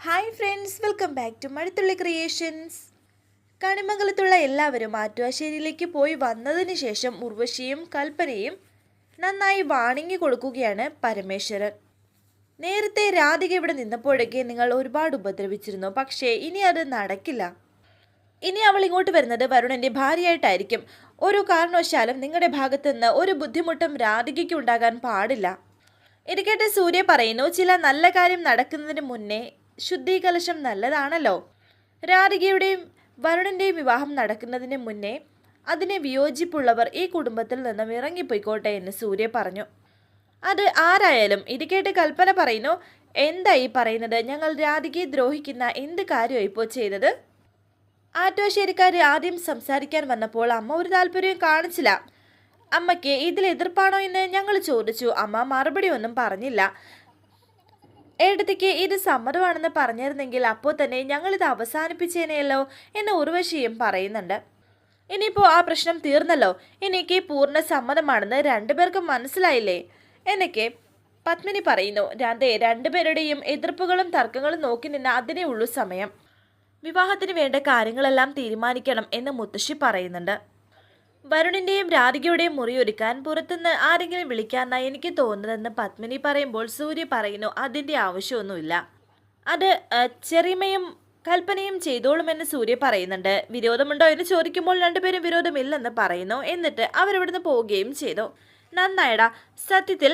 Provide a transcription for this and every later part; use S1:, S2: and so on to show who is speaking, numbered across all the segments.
S1: Hi friends welcome back to Mazhathulli creations കണിമംഗലത്തുള്ള എല്ലാവരും ആറ്റുവാശ്ശേരിയിലേക്ക് പോയി വന്നതിന് ശേഷം ഉർവശിയും കൽപ്പനയും നന്നായി വാണിങ്ങി കൊടുക്കുകയാണ് പരമേശ്വരൻ. നേരത്തെ രാധിക ഇവിടെ നിന്നപ്പോഴൊക്കെ നിങ്ങൾ ഒരുപാട് ഉപദ്രവിച്ചിരുന്നു പക്ഷേ ഇനി അത് നടക്കില്ല. ഇനി അവൾ ഇങ്ങോട്ട് വരുന്നത് വരുണന്റെ ഭാര്യയായിട്ടായിരിക്കും. ഒരു കാരണവശാലും നിങ്ങളുടെ ഭാഗത്തുനിന്ന് ഒരു ബുദ്ധിമുട്ടും രാധികയ്ക്ക് ഉണ്ടാകാൻ പാടില്ല. ഇരിക്കട്ടെ സൂര്യ പറയുന്നു ചില നല്ല കാര്യം നടക്കുന്നതിന് മുന്നേ ശുദ്ധീകലശം നല്ലതാണല്ലോ. രാധികയുടെയും വരുണന്റെയും വിവാഹം നടക്കുന്നതിന് മുന്നേ അതിനെ വിയോജിപ്പുള്ളവർ ഈ കുടുംബത്തിൽ നിന്നും ഇറങ്ങിപ്പോയിക്കോട്ടെ എന്ന് സൂര്യ പറഞ്ഞു. അത് ആരായാലും ഇത് കേട്ട് കൽപ്പന പറയുന്നു എന്താ ഈ പറയുന്നത്? ഞങ്ങൾ രാധികയെ ദ്രോഹിക്കുന്ന എന്ത് കാര്യമാണ് ഇപ്പോൾ ചെയ്തത്? ആറ്റോശ്ശേരിക്കാർ ആദ്യം സംസാരിക്കാൻ വന്നപ്പോൾ അമ്മ ഒരു താല്പര്യവും കാണിച്ചില്ല. അമ്മയ്ക്ക് ഇതിൽ എതിർപ്പാണോ എന്ന് ഞങ്ങൾ ചോദിച്ചു. അമ്മ മറുപടി ഒന്നും പറഞ്ഞില്ല. ഏടത്തിക്ക് ഇത് സമ്മതമാണെന്ന് പറഞ്ഞിരുന്നെങ്കിൽ അപ്പോൾ തന്നെ ഞങ്ങളിത് അവസാനിപ്പിച്ചേനെയല്ലോ എന്ന് ഉർവശിയും പറയുന്നുണ്ട്. ഇനിയിപ്പോൾ ആ പ്രശ്നം തീർന്നല്ലോ. എനിക്ക് പൂർണ സമ്മതമാണെന്ന് രണ്ടുപേർക്കും മനസ്സിലായില്ലേ? എന്നൊക്കെ പത്മിനി പറയുന്നു. രാധേ രണ്ടുപേരുടെയും എതിർപ്പുകളും തർക്കങ്ങളും നോക്കി നിന്ന് അതിനേ ഉള്ളൂ സമയം. വിവാഹത്തിന് വേണ്ട കാര്യങ്ങളെല്ലാം തീരുമാനിക്കണം എന്ന് മുത്തശ്ശി പറയുന്നുണ്ട്. വരുണിന്റെയും രാധികയുടെയും മുറി ഒരുക്കാൻ പുറത്തുനിന്ന് ആരെങ്കിലും വിളിക്കാന്നാ എനിക്ക് തോന്നുന്നതെന്ന് പത്മിനി പറയുമ്പോൾ സൂര്യ പറയുന്നു അതിന്റെ ആവശ്യമൊന്നുമില്ല. അത് ചെറിമയും കൽപ്പനയും ചെയ്തോളുമെന്ന് സൂര്യ പറയുന്നുണ്ട്. വിരോധമുണ്ടോ എന്ന് ചോദിക്കുമ്പോൾ രണ്ടുപേരും വിരോധമില്ലെന്ന് പറയുന്നു. എന്നിട്ട് അവരവിടുന്ന് പോവുകയും ചെയ്തു. നന്നായടാ. സത്യത്തിൽ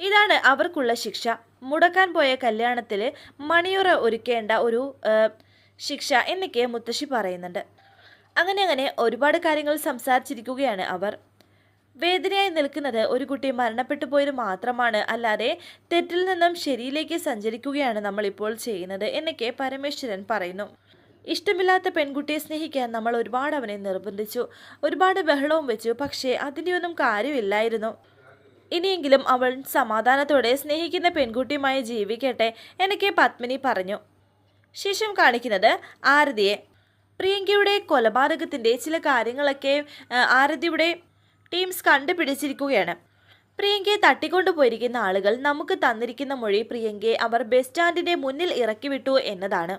S1: ഇതാണ് അവർക്കുള്ള ശിക്ഷ. മുടക്കാൻ പോയ കല്യാണത്തിൽ മണിയുറ ഒരുക്കേണ്ട ഒരു ശിക്ഷ എന്നൊക്കെ മുത്തശ്ശി പറയുന്നുണ്ട്. അങ്ങനെ അങ്ങനെ ഒരുപാട് കാര്യങ്ങൾ സംസാരിച്ചിരിക്കുകയാണ് അവർ. വേദനയായി നിൽക്കുന്നത് ഒരു കുട്ടി മരണപ്പെട്ടു പോയത് മാത്രമാണ്. അല്ലാതെ തെറ്റിൽ നിന്നും ശരിയിലേക്ക് സഞ്ചരിക്കുകയാണ് നമ്മളിപ്പോൾ ചെയ്യുന്നത് എന്നൊക്കെ പരമേശ്വരൻ പറയുന്നു. ഇഷ്ടമില്ലാത്ത പെൺകുട്ടിയെ സ്നേഹിക്കാൻ നമ്മൾ ഒരുപാട് അവനെ നിർബന്ധിച്ചു. ഒരുപാട് ബഹളവും വെച്ചു. പക്ഷേ അതിന്റെ ഒന്നും കാര്യമില്ലായിരുന്നു. ഇനിയെങ്കിലും അവൾ സമാധാനത്തോടെ സ്നേഹിക്കുന്ന പെൺകുട്ടിയുമായി ജീവിക്കട്ടെ എന്നൊക്കെ പത്മിനി പറഞ്ഞു. ശേഷം കാണിക്കുന്നത് ആരതിയെ. പ്രിയങ്കയുടെ കൊലപാതകത്തിന്റെ ചില കാര്യങ്ങളൊക്കെ ആരതിയുടെ ടീംസ് കണ്ടുപിടിച്ചിരിക്കുകയാണ്. പ്രിയങ്കയെ തട്ടിക്കൊണ്ടുപോയിരിക്കുന്ന ആളുകൾ നമുക്ക് തന്നിരിക്കുന്ന മൊഴി പ്രിയങ്കയെ അവർ ബസ് സ്റ്റാൻഡിന്റെ മുന്നിൽ ഇറക്കി വിട്ടു എന്നതാണ്.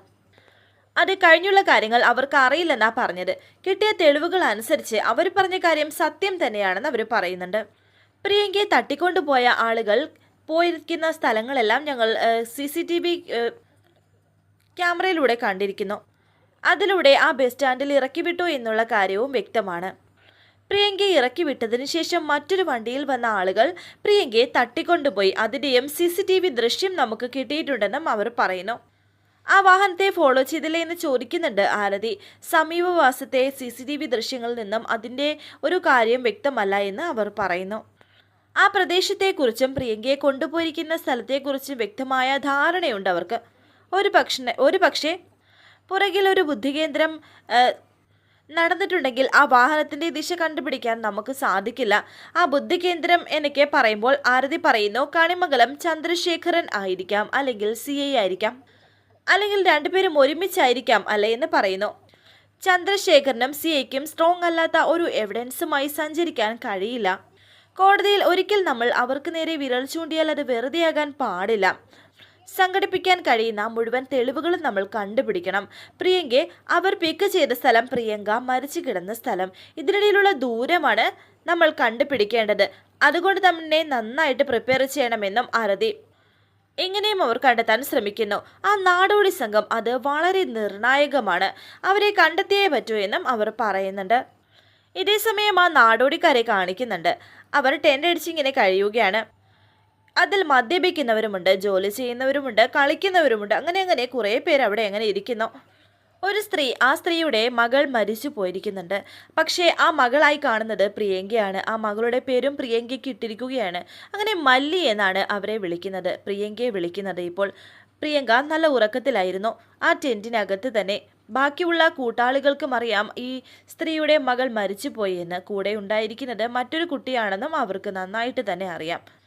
S1: അത് കഴിഞ്ഞുള്ള കാര്യങ്ങൾ അവർക്ക് അറിയില്ലെന്നാ പറഞ്ഞത്. കിട്ടിയ തെളിവുകൾ അനുസരിച്ച് അവർ പറഞ്ഞ കാര്യം സത്യം തന്നെയാണെന്ന് അവർ പറയുന്നുണ്ട്. പ്രിയങ്കയെ തട്ടിക്കൊണ്ടുപോയ ആളുകൾ പോയിരിക്കുന്ന സ്ഥലങ്ങളെല്ലാം ഞങ്ങൾ സി സി ടി വി ക്യാമറയിലൂടെ കണ്ടിരിക്കുന്നു. അതിലൂടെ ആ ബസ് സ്റ്റാൻഡിൽ ഇറക്കിവിട്ടു എന്നുള്ള കാര്യവും വ്യക്തമാണ്. പ്രിയങ്കയെ ഇറക്കി വിട്ടതിന് ശേഷം മറ്റൊരു വണ്ടിയിൽ വന്ന ആളുകൾ പ്രിയങ്കയെ തട്ടിക്കൊണ്ടുപോയി. എം സി സി ടി വി ദൃശ്യം നമുക്ക് കിട്ടിയിട്ടുണ്ടെന്നും അവർ പറയുന്നു. ആ വാഹനത്തെ ഫോളോ ചെയ്തില്ലേ എന്ന് ചോദിക്കുന്നുണ്ട് ആരതി. സമീപവാസത്തെ സി സി ടി വി ദൃശ്യങ്ങളിൽ നിന്നും അതിന്റെ ഒരു കാര്യം വ്യക്തമല്ല എന്ന് അവർ പറയുന്നു. ആ പ്രദേശത്തെക്കുറിച്ചും പ്രിയങ്കയെ കൊണ്ടുപോയിരിക്കുന്ന സ്ഥലത്തെക്കുറിച്ചും വ്യക്തമായ ധാരണയുണ്ട് അവർക്ക്. ഒരു പക്ഷേ ഒരു പക്ഷേ പുറകിൽ ഒരു ബുദ്ധികേന്ദ്രം നടന്നിട്ടുണ്ടെങ്കിൽ ആ വാഹനത്തിന്റെ ദിശ കണ്ടുപിടിക്കാൻ നമുക്ക് സാധിക്കില്ല. ആ ബുദ്ധികേന്ദ്രം എന്നൊക്കെ പറയുമ്പോൾ ആരതി പറയുന്നു കണിമംഗലം ചന്ദ്രശേഖരൻ ആയിരിക്കാം അല്ലെങ്കിൽ സി ആയിരിക്കാം. അല്ലെങ്കിൽ രണ്ടുപേരും ഒരുമിച്ചായിരിക്കാം അല്ലേ എന്ന് പറയുന്നു. ചന്ദ്രശേഖരനും സി ഐക്കും സ്ട്രോങ് അല്ലാത്ത ഒരു എവിഡൻസുമായി സഞ്ചരിക്കാൻ കഴിയില്ല. കോടതിയിൽ ഒരിക്കൽ നമ്മൾ അവർക്ക് നേരെ വിരൽ ചൂണ്ടിയാൽ അത് വെറുതെയാകാൻ പാടില്ല. സംഘടിപ്പിക്കാൻ കഴിയുന്ന മുഴുവൻ തെളിവുകളും നമ്മൾ കണ്ടുപിടിക്കണം. പ്രിയങ്കെ അവർ പിക്ക് ചെയ്ത സ്ഥലം പ്രിയങ്ക മരിച്ചു കിടന്ന സ്ഥലം. ഇതിനിടയിലുള്ള ദൂരമാണ് നമ്മൾ കണ്ടുപിടിക്കേണ്ടത്. അതുകൊണ്ട് തന്നെ നന്നായിട്ട് പ്രിപ്പയർ ചെയ്യണമെന്നും ആരതി. എങ്ങനെയും അവർ കണ്ടെത്താൻ ശ്രമിക്കുന്നു. ആ നാടോടി സംഘം അത് വളരെ നിർണായകമാണ്. അവരെ കണ്ടെത്തിയേ പറ്റൂ എന്നും അവർ പറയുന്നുണ്ട്. ഇതേസമയം ആ നാടോടിക്കാരെ കാണിക്കുന്നുണ്ട്. അവർ ടെന്റ് അടിച്ചിങ്ങനെ കഴിയുകയാണ്. അതിൽ മദ്യപിക്കുന്നവരുമുണ്ട് ജോലി ചെയ്യുന്നവരുമുണ്ട് കളിക്കുന്നവരുമുണ്ട്. അങ്ങനെ അങ്ങനെ കുറേ പേര് അവിടെ അങ്ങനെ ഇരിക്കുന്നു. ഒരു സ്ത്രീ ആ സ്ത്രീയുടെ മകൾ മരിച്ചു പോയിരിക്കുന്നുണ്ട്. പക്ഷേ ആ മകളായി കാണുന്നത് പ്രിയങ്കയാണ്. ആ മകളുടെ പേരും പ്രിയങ്കയ്ക്ക് ഇട്ടിരിക്കുകയാണ്. അങ്ങനെ മല്ലി എന്നാണ് അവരെ വിളിക്കുന്നത്. പ്രിയങ്കയെ വിളിക്കുന്നത് ഇപ്പോൾ പ്രിയങ്ക നല്ല ഉറക്കത്തിലായിരുന്നു. ആ ടെന്റിനകത്ത് തന്നെ ബാക്കിയുള്ള കൂട്ടാളികൾക്കും അറിയാം ഈ സ്ത്രീയുടെ മകൾ മരിച്ചുപോയി എന്ന് കൂടെ ഉണ്ടായിരിക്കുന്നത് മറ്റൊരു കുട്ടിയാണെന്നും അവർക്ക് നന്നായിട്ട് തന്നെ അറിയാം.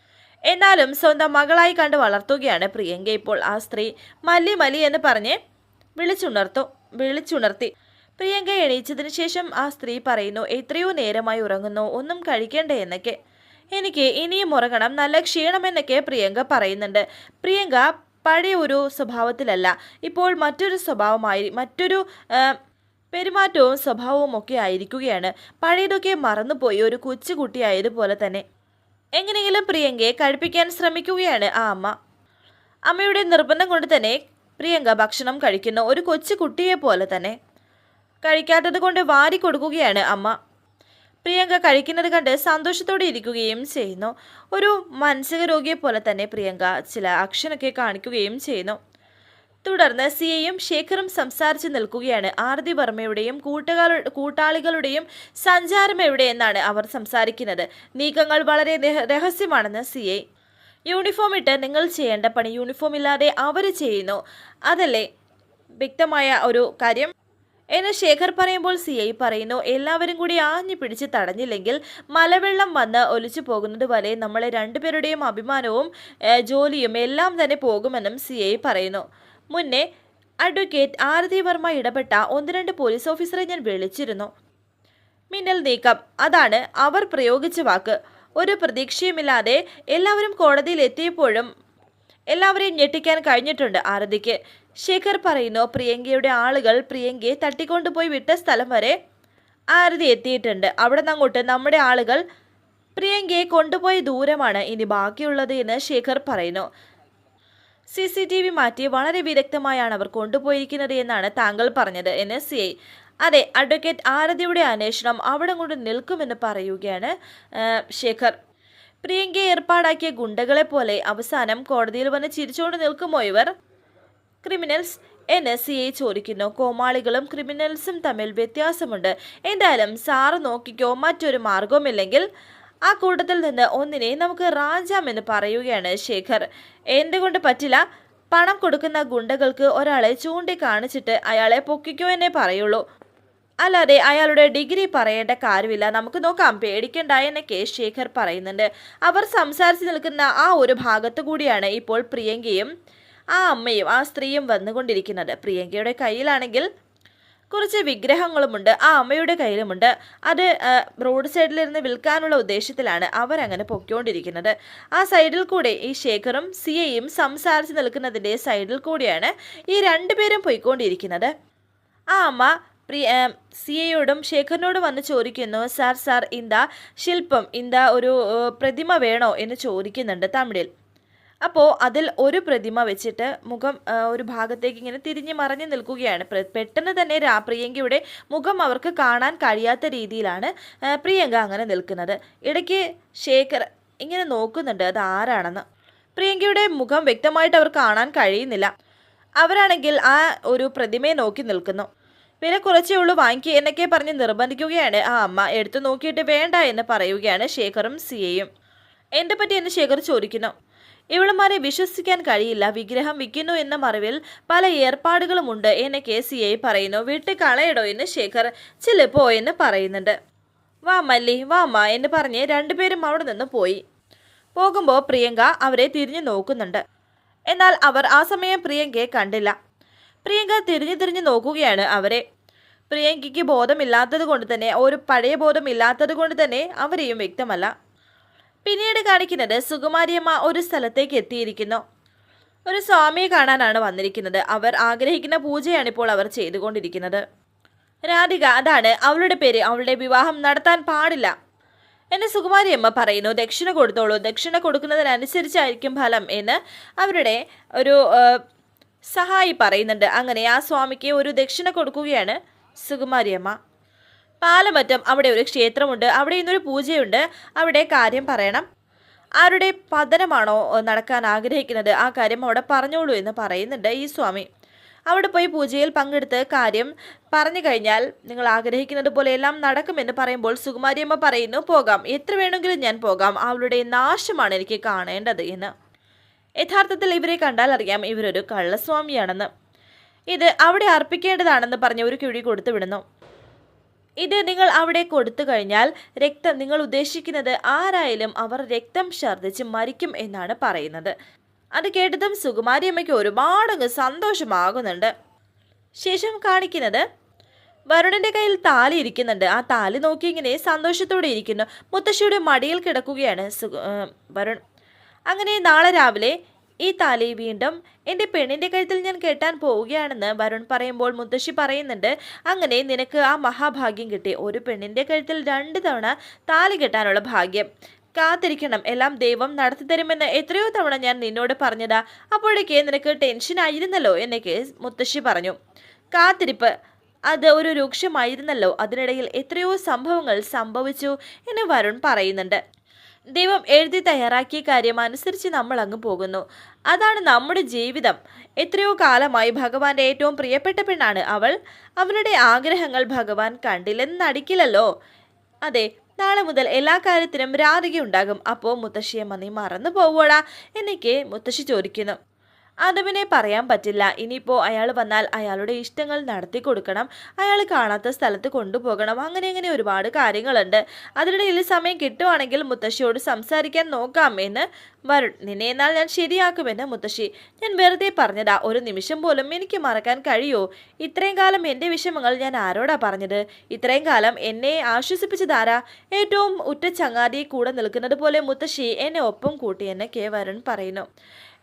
S1: എന്നാലും സ്വന്തം മകളായി കണ്ട് വളർത്തുകയാണ് പ്രിയങ്ക. ഇപ്പോൾ ആ സ്ത്രീ മല്ലി മല്ലി എന്ന് പറഞ്ഞ് വിളിച്ചുണർത്തു വിളിച്ചുണർത്തി. പ്രിയങ്ക എണീച്ചതിന് ശേഷം ആ സ്ത്രീ പറയുന്നു എത്രയോ നേരമായി ഉറങ്ങുന്നു ഒന്നും കഴിക്കണ്ടേ എന്നൊക്കെ. എനിക്ക് ഇനിയും ഉറങ്ങണം നല്ല ക്ഷീണമെന്നൊക്കെ പ്രിയങ്ക പറയുന്നുണ്ട്. പ്രിയങ്ക പഴയ ഒരു സ്വഭാവത്തിലല്ല ഇപ്പോൾ മറ്റൊരു സ്വഭാവമായി മറ്റൊരു പെരുമാറ്റവും സ്വഭാവവും ഒക്കെ ആയിരിക്കുകയാണ്. പഴയതൊക്കെ മറന്നുപോയി ഒരു കൊച്ചുകുട്ടിയായതുപോലെ തന്നെ. എങ്ങനെയെങ്കിലും പ്രിയങ്കയെ കഴിപ്പിക്കാൻ ശ്രമിക്കുകയാണ് ആ അമ്മ. അമ്മയുടെ നിർബന്ധം കൊണ്ട് തന്നെ പ്രിയങ്ക ഭക്ഷണം കഴിക്കുന്ന ഒരു കൊച്ചു കുട്ടിയെ പോലെ തന്നെ. കഴിക്കാത്തത് കൊണ്ട് വാരി കൊടുക്കുകയാണ് അമ്മ. പ്രിയങ്ക കഴിക്കുന്നത് കണ്ട് സന്തോഷത്തോടെ ഇരിക്കുകയും ചെയ്യുന്നു. ഒരു മാനസിക രോഗിയെ പോലെ തന്നെ പ്രിയങ്ക ചില അക്ഷനൊക്കെ കാണിക്കുകയും ചെയ്യുന്നു. തുടർന്ന് സിയയും ശേഖറും സംസാരിച്ചു നിൽക്കുകയാണ്. ആർതി വർമ്മയുടെയും കൂട്ടാളികളുടെയും സഞ്ചാരം എവിടെയെന്നാണ് അവർ സംസാരിക്കുന്നത്. നീക്കങ്ങൾ വളരെ രഹസ്യമാണെന്ന് സി ഐ യൂണിഫോം ഇട്ട് നിങ്ങൾ ചെയ്യേണ്ട പണി യൂണിഫോം ഇല്ലാതെ അവർ ചെയ്യുന്നു. അതല്ലേ വ്യക്തമായ ഒരു കാര്യം? എന്ന് ശേഖർ പറയുമ്പോൾ സി ഐ പറയുന്നു എല്ലാവരും കൂടി ആഞ്ഞു പിടിച്ച് തടഞ്ഞില്ലെങ്കിൽ മലവെള്ളം വന്ന് ഒലിച്ചു പോകുന്നത് വരെ നമ്മളെ രണ്ടുപേരുടെയും അഭിമാനവും ജോലിയും എല്ലാം തന്നെ പോകുമെന്നും സി ഐ പറയുന്നു. മുന്നേ അഡ്വക്കേറ്റ് ആരതി വർമ്മ ഇടപെട്ട ഒന്ന് രണ്ട് പോലീസ് ഓഫീസറെ ഞാൻ വിളിച്ചിരുന്നു. മിന്നൽ നീക്കം. അതാണ് അവർ പ്രയോഗിച്ച വാക്ക്. ഒരു പ്രതീക്ഷയുമില്ലാതെ എല്ലാവരും കോടതിയിൽ എത്തിയപ്പോഴും എല്ലാവരെയും ഞെട്ടിക്കാൻ കഴിഞ്ഞിട്ടുണ്ട് ആരതിക്ക്. ശേഖർ പറയുന്നു പ്രിയങ്കയുടെ ആളുകൾ പ്രിയങ്കയെ തട്ടിക്കൊണ്ടുപോയി വിട്ട സ്ഥലം വരെ ആരതി എത്തിയിട്ടുണ്ട്. അവിടെ നിന്നങ്ങോട്ട് നമ്മുടെ ആളുകൾ പ്രിയങ്കയെ കൊണ്ടുപോയ ദൂരമാണ് ഇനി ബാക്കിയുള്ളത് എന്ന് ശേഖർ പറയുന്നു. സി സി ടി വി മാറ്റി വളരെ വിദഗ്ധമായാണ് അവർ കൊണ്ടുപോയിരിക്കുന്നത് എന്നാണ് താങ്കൾ പറഞ്ഞത് എന്ന് സി ഐ. അതെ അഡ്വക്കേറ്റ് ആരതിയുടെ അന്വേഷണം അവിടെ കൊണ്ട് നിൽക്കുമെന്ന് പറയുകയാണ് ശേഖർ. പ്രിയങ്കയെ ഏർപ്പാടാക്കിയ ഗുണ്ടകളെ പോലെ അവസാനം കോടതിയിൽ വന്ന് ചിരിച്ചുകൊണ്ട് നിൽക്കുമോ ഇവർ? ക്രിമിനൽസ് എന്ന് സി ഐ ചോദിക്കുന്നു. കോമാളികളും ക്രിമിനൽസും തമ്മിൽ വ്യത്യാസമുണ്ട്. എന്തായാലും സാറ് നോക്കിക്കോ മറ്റൊരു മാർഗവുമില്ലെങ്കിൽ ആ കൂട്ടത്തിൽ നിന്ന് ഒന്നിനെ നമുക്ക് റാഞ്ചാമെന്ന് പറയുകയാണ് ശേഖർ. എന്തുകൊണ്ട് പറ്റില്ല? പണം കൊടുക്കുന്ന ഗുണ്ടകൾക്ക് ഒരാളെ ചൂണ്ടിക്കാണിച്ചിട്ട് അയാളെ പൊക്കിക്കോ എന്നേ പറയുള്ളൂ. അല്ലാതെ അയാളുടെ ഡിഗ്രി പറയേണ്ട കാര്യമില്ല. നമുക്ക് നോക്കാം. പേടിക്കണ്ട എന്നൊക്കെ ശേഖർ പറയുന്നുണ്ട്. അവർ സംസാരിച്ച് നിൽക്കുന്ന ആ ഒരു ഭാഗത്തു കൂടിയാണ് ഇപ്പോൾ പ്രിയങ്കയും ആ അമ്മയും ആ സ്ത്രീയും വന്നുകൊണ്ടിരിക്കുന്നത്. പ്രിയങ്കയുടെ കയ്യിലാണെങ്കിൽ കുറച്ച് വിഗ്രഹങ്ങളുമുണ്ട് ആ അമ്മയുടെ കയ്യിലുമുണ്ട്. അത് റോഡ് സൈഡിലിരുന്ന് വിൽക്കാനുള്ള ഉദ്ദേശത്തിലാണ് അവരങ്ങനെ പൊയ്ക്കൊണ്ടിരിക്കുന്നത്. ആ സൈഡിൽ കൂടെ ഈ ശേഖറും സിയയും സംസാരിച്ച് നിൽക്കുന്നതിന്റെ സൈഡിൽ കൂടിയാണ് ഈ രണ്ടുപേരും പൊയ്ക്കൊണ്ടിരിക്കുന്നത്. ആ അമ്മ പ്രിയ സിയയോടും ശേഖറിനോടും വന്ന് ചോദിക്കുന്നു സാർ സാർ ഇന്താ ശില്പം ഇന്താ ഒരു പ്രതിമ വേണോ? എന്ന് ചോദിക്കുന്നുണ്ട് തമിഴിൽ. അപ്പോൾ അതിൽ ഒരു പ്രതിമ വെച്ചിട്ട് മുഖം ഒരു ഭാഗത്തേക്ക് ഇങ്ങനെ തിരിഞ്ഞ് മറഞ്ഞു നിൽക്കുകയാണ്. പെട്ടെന്ന് തന്നെ പ്രിയങ്കയുടെ മുഖം അവർക്ക് കാണാൻ കഴിയാത്ത രീതിയിലാണ് പ്രിയങ്ക അങ്ങനെ നിൽക്കുന്നത്. ഇടയ്ക്ക് ശേഖർ ഇങ്ങനെ നോക്കുന്നുണ്ട് അത് ആരാണെന്ന്? പ്രിയങ്കയുടെ മുഖം വ്യക്തമായിട്ട് അവർ കാണാൻ കഴിയുന്നില്ല. അവരാണെങ്കിൽ ആ ഒരു പ്രതിമയെ നോക്കി നിൽക്കുന്നു. വില കുറച്ചേ ഉള്ളൂ വാങ്ങിക്കുക എന്നൊക്കെ പറഞ്ഞ് നിർബന്ധിക്കുകയാണ്. ആ അമ്മ എടുത്തു നോക്കിയിട്ട് വേണ്ട എന്ന് പറയുകയാണ് ശേഖറും സിയയും. എന്നെ പറ്റി എന്ന് ശേഖർ ചോദിക്കുന്നു. ഇവളുമാരെ വിശ്വസിക്കാൻ കഴിയില്ല. വിഗ്രഹം വിൽക്കുന്നു എന്ന മറിവിൽ പല ഏർപ്പാടുകളുമുണ്ട് എന്ന് കെ സി ഐ പറയുന്നു. വിട്ട് കളയടോ എന്ന് ശേഖർ ചിലപ്പോ എന്ന് പറയുന്നുണ്ട്. വാ മല്ലി വാ അമ്മ എന്ന് പറഞ്ഞ് രണ്ടുപേരും അവിടെ നിന്ന് പോയി. പോകുമ്പോൾ പ്രിയങ്ക അവരെ തിരിഞ്ഞു നോക്കുന്നുണ്ട്. എന്നാൽ അവർ ആ സമയം പ്രിയങ്കയെ കണ്ടില്ല. പ്രിയങ്ക തിരിഞ്ഞു തിരിഞ്ഞു നോക്കുകയാണ് അവരെ. പ്രിയങ്കയ്ക്ക് ബോധമില്ലാത്തത് കൊണ്ട് തന്നെ ഒരു പഴയ ബോധമില്ലാത്തത് കൊണ്ട് തന്നെ അവരെയും വ്യക്തമല്ല. പിന്നീട് കാണിക്കുന്നത് സുകുമാരിയമ്മ ഒരു സ്ഥലത്തേക്ക് എത്തിയിരിക്കുന്നു. ഒരു സ്വാമിയെ കാണാനാണ് വന്നിരിക്കുന്നത്. അവർ ആഗ്രഹിക്കുന്ന പൂജയാണ് ഇപ്പോൾ അവർ ചെയ്തുകൊണ്ടിരിക്കുന്നത്. രാധിക അതാണ് അവളുടെ പേര്. അവളുടെ വിവാഹം നടത്താൻ പാടില്ല എന്ന് സുകുമാരിയമ്മ പറയുന്നു. ദക്ഷിണ കൊടുത്തോളൂ. ദക്ഷിണ കൊടുക്കുന്നതിനനുസരിച്ചായിരിക്കും ഫലം എന്ന് അവരുടെ ഒരു സഹായി പറയുന്നുണ്ട്. അങ്ങനെ ആ സ്വാമിക്ക് ഒരു ദക്ഷിണ കൊടുക്കുകയാണ് സുകുമാരിയമ്മ. പാലമറ്റം അവിടെ ഒരു ക്ഷേത്രമുണ്ട് അവിടെ ഇന്നൊരു പൂജയുണ്ട്. അവിടെ കാര്യം പറയണം. ആരുടെ പതനമാണോ നടക്കാൻ ആഗ്രഹിക്കുന്നത്? ആ കാര്യം അവിടെ പറഞ്ഞോളൂ എന്ന് പറയുന്നുണ്ട് ഈ സ്വാമി. അവിടെ പോയി പൂജയിൽ പങ്കെടുത്ത് കാര്യം പറഞ്ഞു കഴിഞ്ഞാൽ നിങ്ങൾ ആഗ്രഹിക്കുന്നത് പോലെ എല്ലാം നടക്കുമെന്ന് പറയുമ്പോൾ സുകുമാരിയമ്മ പറയുന്നു പോകാം. എത്ര വേണമെങ്കിലും ഞാൻ പോകാം. അവളുടെ നാശമാണ് എനിക്ക് കാണേണ്ടത് എന്ന്. യഥാർത്ഥത്തിൽ ഇവരെ കണ്ടാൽ അറിയാം ഇവരൊരു കള്ളസ്വാമിയാണെന്ന്. ഇത് അവിടെ അർപ്പിക്കേണ്ടതാണെന്ന് പറഞ്ഞ് ഒരു കിഴി കൊടുത്തു വിടുന്നു. ഇത് നിങ്ങൾ അവിടെ കൊടുത്തു കഴിഞ്ഞാൽ രക്തം നിങ്ങൾ ഉദ്ദേശിക്കുന്നത് ആരായാലും അവർ രക്തം ഛർദ്ദിച്ച് മരിക്കും എന്നാണ് പറയുന്നത്. അത് കേട്ടതും സുകുമാരിയമ്മയ്ക്ക് ഒരുപാട് സന്തോഷമാകുന്നുണ്ട്. ശേഷം കാണിക്കുന്നത് വരുണന്റെ കയ്യിൽ താലി ഇരിക്കുന്നുണ്ട്. ആ താലി നോക്കി ഇങ്ങനെ സന്തോഷത്തോടെ ഇരിക്കുന്നു. മുത്തശ്ശിയുടെ മടിയിൽ കിടക്കുകയാണ് സുഗു- വരുൺ. അങ്ങനെ നാളെ രാവിലെ ഈ താലി വീണ്ടും എന്റെ പെണ്ണിന്റെ കഴുത്തിൽ ഞാൻ കെട്ടാൻ പോവുകയാണെന്ന് വരുൺ പറയുമ്പോൾ മുത്തശ്ശി പറയുന്നുണ്ട്. അങ്ങനെ നിനക്ക് ആ മഹാഭാഗ്യം കിട്ടി. ഒരു പെണ്ണിന്റെ കഴുത്തിൽ രണ്ട് തവണ താലി കെട്ടാനുള്ള ഭാഗ്യം. കാത്തിരിക്കണം. എല്ലാം ദൈവം നടത്തി തരുമെന്ന് എത്രയോ തവണ ഞാൻ നിന്നോട് പറഞ്ഞതാ. അപ്പോഴേക്ക് നിനക്ക് ടെൻഷൻ ആയിരുന്നല്ലോ? എന്നൊക്കെ മുത്തശ്ശി പറഞ്ഞു. കാത്തിരിപ്പ്. അത് ഒരു രൂക്ഷമായിരുന്നല്ലോ. അതിനിടയിൽ എത്രയോ സംഭവങ്ങൾ സംഭവിച്ചു എന്ന് വരുൺ പറയുന്നുണ്ട്. ദൈവം എഴുതി തയ്യാറാക്കിയ കാര്യം അനുസരിച്ച് നമ്മൾ അങ്ങ് പോകുന്നു. അതാണ് നമ്മുടെ ജീവിതം. എത്രയോ കാലമായി ഭഗവാന്റെ ഏറ്റവും പ്രിയപ്പെട്ട പെണ്ണാണ് അവൾ. അവളുടെ ആഗ്രഹങ്ങൾ ഭഗവാൻ കണ്ടില്ലെന്ന് നടിക്കില്ലല്ലോ. അതെ നാളെ മുതൽ എല്ലാ കാര്യത്തിനും രാധിക ഉണ്ടാകും. അപ്പോൾ മുത്തശ്ശിയമ്മ നീ മറന്നു പോവോടാ എന്നൊക്കെ മുത്തശ്ശി ചോദിക്കുന്നു. അതവനെ പറയാൻ പറ്റില്ല. ഇനിയിപ്പോൾ അയാൾ വന്നാൽ അയാളുടെ ഇഷ്ടങ്ങൾ നടത്തി കൊടുക്കണം. അയാൾ കാണാത്ത സ്ഥലത്ത് കൊണ്ടുപോകണം. അങ്ങനെ അങ്ങനെ ഒരുപാട് കാര്യങ്ങളുണ്ട്. അതിനിടയിൽ സമയം കിട്ടുവാണെങ്കിൽ മുത്തശ്ശിയോട് സംസാരിക്കാൻ നോക്കാം എന്ന് വരുൺ. നിന്നെ എന്നാൽ ഞാൻ ശരിയാക്കുമെന്ന് മുത്തശ്ശി. ഞാൻ വെറുതെ പറഞ്ഞതാ. ഒരു നിമിഷം പോലും എനിക്ക് മറക്കാൻ കഴിയോ? ഇത്രയും കാലം എന്റെ വിഷമങ്ങൾ ഞാൻ ആരോടാ പറഞ്ഞത്? ഇത്രയും കാലം എന്നെ ആശ്വസിപ്പിച്ചതാരാ? ഏറ്റവും ഉറ്റ ചങ്ങാതി കൂടെ നിൽക്കുന്നത് പോലെ മുത്തശ്ശി എന്നെ ഒപ്പം കൂട്ടിയെന്ന് കെ വരുൺ പറയുന്നു.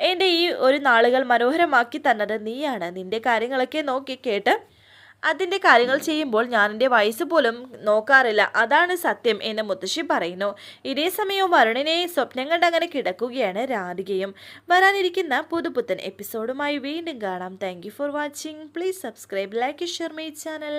S1: എന്റെ ഈ ഒരു നാളുകൾ മനോഹരമാക്കി തന്നത് നീയാണ്. നിന്റെ കാര്യങ്ങളൊക്കെ നോക്കി കേട്ട് അതിന്റെ കാര്യങ്ങൾ ചെയ്യുമ്പോൾ ഞാൻ എന്റെ വയസ്സ് പോലും നോക്കാറില്ല. അതാണ് സത്യം എന്ന് മുത്തശ്ശി പറയുന്നു. ഇതേ സമയവും വരുണിനെ സ്വപ്നം കണ്ടങ്ങനെ കിടക്കുകയാണ് രാധികയും. വരാനിരിക്കുന്ന പുതുപുത്തൻ എപ്പിസോഡുമായി വീണ്ടും കാണാം. Thank for watching please subscribe like share my channel